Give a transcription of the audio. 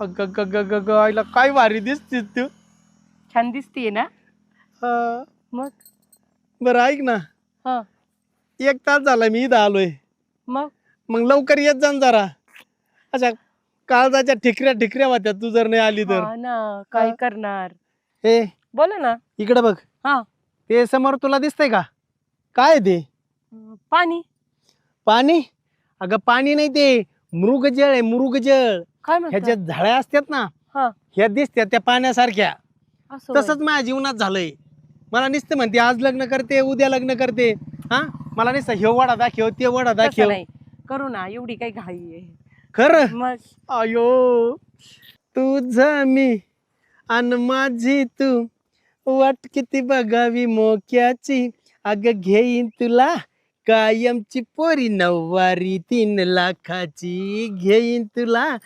अग ग ग ग ग आईला काय भारी दिसतीस तू? छान दिसतीये ना? हा. मग? बरं ऐक ना. हा. एक तास झाला मी इथं आलोय. मग? मग लवकर येत जा ना जरा. अच्छा काळजाच्या ठिकऱ्या ठिकऱ्या होत्या तू जर नाही आली तर. हा ना काय हा. करणार? ए. बोला ना. इकडे बघ. हा. ते समोर तुला दिसतंय का? काय आहे ते? अं, पाणी. पाणी? अगं पाणी नाही ते. मृगजळ आहे मृगजळ. काय म्हणता ह्याच्यात झाड्या असतात ना हा. ह्या दिसत्या त्या पाण्यासारख्या. असं होय. तसंच माझ्या जीवनात झालंय. मला नुसतं म्हणते आज लग्न करते उद्या लग्न करते. हा? मला नुसतं हे वडा दाखव ते वडा तसं दाखव. नाही. करू ना एवढी काही घाई आहे. खरं? मग? अयो तुझा मी अन माझी तू. वाट किती बघावी मोक्याची. अग घेईन तुला कायमची पोरी नऊवारी तीन लाखाची. घेईन तुला